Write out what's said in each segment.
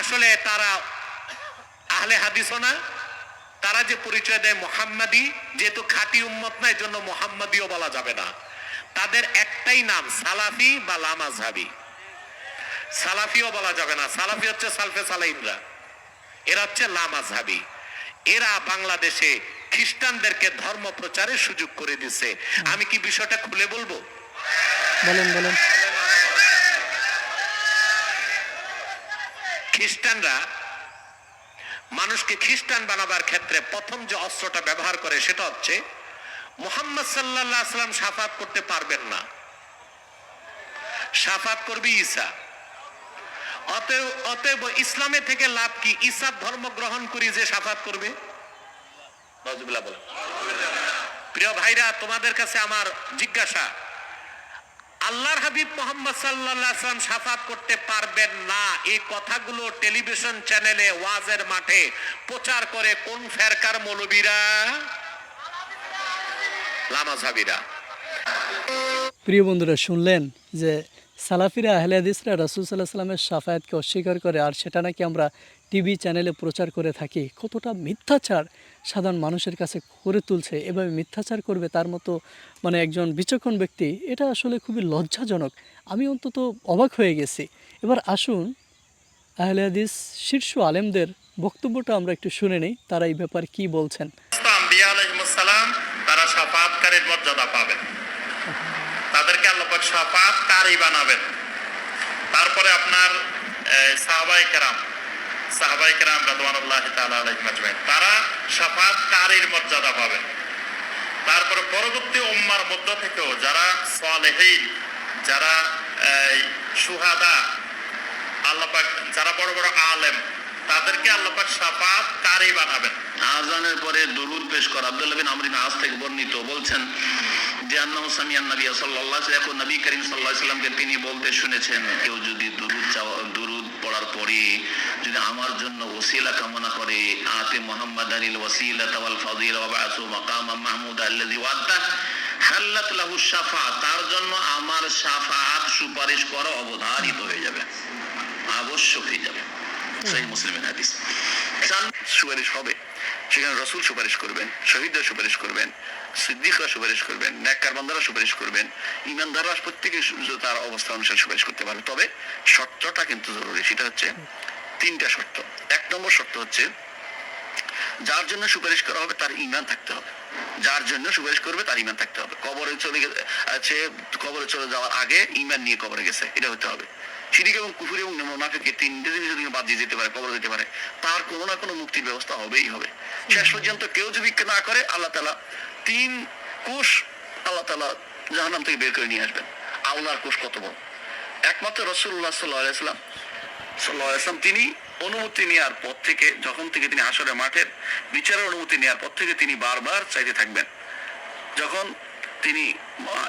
আসলে তারা আহলে হাদিসও না, তারা যে পরিচয় দেয় মোহাম্মদী, যেহেতু খাঁটি উম্মত না জন্য মোহাম্মদীও বলা যাবে না। তাদের একটাই নাম, সালাফি বা লামাজহাবি সালাফিও বলা যাবে না, সালাফি হচ্ছে সালফে সালাইমরা এরা হচ্ছে লামাজহাবি এরা বাংলাদেশে খ্রিস্টানদেরকে ধর্ম প্রচারের সুযোগ করে দিছে। আমি কি বিষয়টা খুলে বলব? বলেন বলেন। খ্রিস্টানরা মানুষকে খ্রিস্টান বানাবার ক্ষেত্রে প্রথম যে অস্ত্রটা ব্যবহার করে সেটা হচ্ছে মোহাম্মদ সাল্লাহ সাল্লাম সাফাত করতে পারবেন না। সাফাত করবে ঈসা। অতএব অতএব ইসলামে থেকে লাভ কি? ঈসার ধর্ম গ্রহণ করি যে সাফাত করবে? প্রিয় ভাইরা, তোমাদের কাছে আমার জিজ্ঞাসা আল্লাহর হাবিব মোহাম্মদ আলাইহি সাল্লাম সাফাত করতে পারবেন না। এই কথাগুলো টেলিভিশন চ্যানেলে ওয়াজের মাঠে প্রচার করে কোন ফেরকার মৌলবীরা? লামাজাবিরা। প্রিয় বন্ধুরা, শুনলেন যে সালাফিরা, আহলে হাদিসরা রাসুল সাল্লাহ সাল্লামের সাফায়াতকে অস্বীকার করে আর সেটা নাকি আমরা টিভি চ্যানেলে প্রচার করে থাকি। কতটা মিথ্যাচার সাধারণ মানুষের কাছে করে তুলছে, এভাবে মিথ্যাচার করবে তার মতো মানে একজন বিচক্ষণ ব্যক্তি, এটা আসলে খুবই লজ্জাজনক। আমি অন্তত অবাক হয়ে গেছি। এবার আসুন, আহলে হাদিস শীর্ষ আলেমদের বক্তব্যটা আমরা একটু শুনে নিই, তারা এই ব্যাপারে কি বলছেন? তারা মর্যাদা পাবেন আল্লাহ পাক সাফাতকারী বানাবেন। তারপরে আপনার সাহাবাই কেরাম সাহাবাই কেরাম রাদওয়ানুল্লাহ আজমাইন, তারা সাফাতকারীর মর্যাদা পাবেন। তারপরে পরবর্তী উম্মার মধ্য থেকেও যারা সালেহীন, যারা সুহাদা আল্লাহ পাক যারা বড় বড় আলেম তাদেরকে আল্লাহ পাক সাফাত কারি বানাবেন। আজানের পরে দরুদ পেশ করা। আব্দুল্লাহ বিন আমর বিন আস থেকে বর্ণিত বলছেন যে, আন্নাহু সামিয়ান নবী আলাইহি এখন নবী করিম আলাইহি সাল্লামকে তিনি বলতে শুনেছেন, কেউ যদি দরুদ দরুদ পড়ার পরে যদি আমার জন্য ওসিলা কামনা করে, আতে মুহাম্মাদানিল ওয়াসিলাতা ওয়াল ফাদিলা ওয়া বা'সু মাকামা মাহমুদ আল্লাযী ওয়াদা হাল্লাত লাহু শাফাআত তার জন্য আমার শাফাআত সুপারিশ করা অবধারিত হয়ে যাবে, আবশ্যক হয়ে যাবে। সেই মুসলিমের হাদিস। সুপারিশ হবে। সেখানে রসুল সুপারিশ করবেন, শহীদরা সুপারিশ করবেন, সিদ্দিকরা সুপারিশ করবেন ন্যাক্কার বান্দারা সুপারিশ করবেন, ইমানদাররা প্রত্যেকে তার অবস্থা অনুসারে সুপারিশ করতে পারবে তবে শর্তটা কিন্তু জরুরি, সেটা হচ্ছে তিনটা শর্ত। এক নম্বর শর্ত হচ্ছে যার জন্য সুপারিশ করা হবে, তার ইমান থাকতে হবে। যার জন্য সুপারিশ করবে, তার ইমান থাকতে হবে। কবরে চলে গে- আছে, কবরে চলে যাওয়ার আগে ইমান নিয়ে কবরে গেছে, এটা হতে হবে। শিরিক এবং কুফুর এবং মোনাফিকে তিনটে জিনিস যদি বাদ দিয়ে যেতে পারে, কবরে যেতে পারে, তার কোনো না কোনো মুক্তির ব্যবস্থা হবেই হবে। শেষ পর্যন্ত কেউ যদি না করে, আল্লাহ তালা তিন কোষ আল্লাহ তালা জাহান্নাম থেকে বের করে নিয়ে আসবেন। আল্লাহর কোষ কত বড়? একমাত্র রসুল্লাহ সাল্লাহ আলাইসাল্লাম সাল্লাহ আসলাম তিনি অনুমতি নেওয়ার পর থেকে, যখন থেকে তিনি হাসরের মাঠের বিচারের অনুমতি নেওয়ার পর থেকে তিনি বারবার চাইতে থাকবেন। যখন তিনি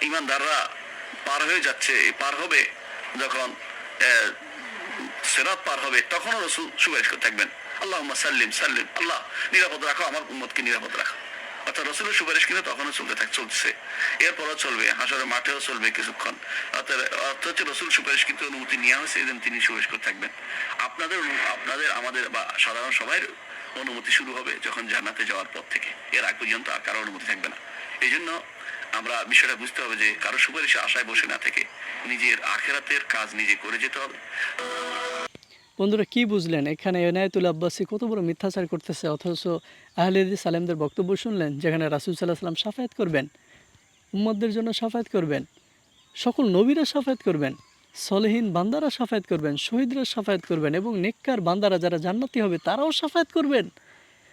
ইমানদাররা পার হয়ে যাচ্ছে পার হবে, যখন সেরাত পার হবে, তখনও রসুল সুপারিশ করে থাকবেন। আল্লাহ সাল্লিম সাল্লিম, আল্লাহ নিরাপদ রাখো, আমার উম্মতকে নিরাপদ রাখো। অর্থাৎ রসুলের সুপারিশ কিন্তু তখনও চলতে থাক চলছে। এরপরও চলবে হাসরের মাঠেও চলবে কিছুক্ষণ। অর্থাৎ অর্থ হচ্ছে রসুল সুপারিশ কিন্তু অনুমতি নেওয়া হয়েছে জন্য তিনি সুপারিশ করে থাকবেন। আপনাদের আপনাদের, আমাদের বা সাধারণ সবাই অনুমতি শুরু হবে যখন জান্নাতে যাওয়ার পর থেকে। এর আগ পর্যন্ত আর কারও অনুমতি থাকবে না। এই জন্য আমরা বিষয়টা বুঝতে হবে যে কারও সুপারিশে আশায় বসে না থেকে নিজের আখেরাতের কাজ নিজে করে যেতে হবে। বন্ধুরা, কি বুঝলেন? এখানে এনায়েতুল আব্বাসী কত বড় মিথ্যাচার করতেছে, অথচ আহলেদি সালেমদের বক্তব্য শুনলেন, যেখানে রাসুল সাল্লাহ সাল্লাম সাফায়াত করবেন উম্মদদের জন্য সাফায়াত করবেন, সকল নবীরা সাফায়াত করবেন, সলেহীন বান্দারা সাফায়াত করবেন, শহীদরা সাফায়াত করবেন এবং নেককার বান্দারা যারা জান্নাতি হবে, তারাও সাফায়াত করবেন।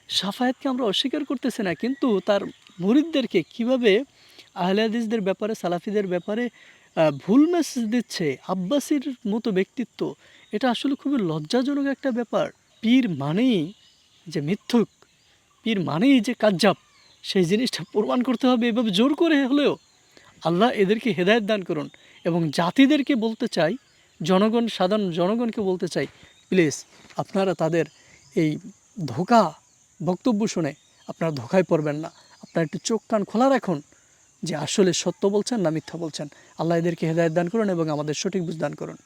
সাফায়াতকে আমরা অস্বীকার করতেছি না, কিন্তু তার মুরিদদেরকে কীভাবে আহলে হাদিসদের ব্যাপারে, সালাফিদের ব্যাপারে ভুল মেসেজ দিচ্ছে, আব্বাসির মতো ব্যক্তিত্ব এটা আসলে খুবই লজ্জাজনক একটা ব্যাপার। পীর মানেই যে মিথ্যুক, পীর মানেই যে কাজ্জাব, সেই জিনিসটা প্রমাণ করতে হবে এভাবে জোর করে হলেও। আল্লাহ এদেরকে হেদায়েত দান করুন এবং জাতিদেরকে বলতে চাই, জনগণ, সাধারণ জনগণকে বলতে চাই, প্লিজ আপনারা তাদের এই ধোকা বক্তব্য শুনে আপনারা ধোকায় পড়বেন না। আপনারা একটু চোখ কান খোলা রাখুন যে আসলে সত্য বলছেন না মিথ্যা বলছেন। আল্লাহ এদেরকে হেদায়ত দান করুন এবং আমাদের সঠিক বুঝ দান করুন।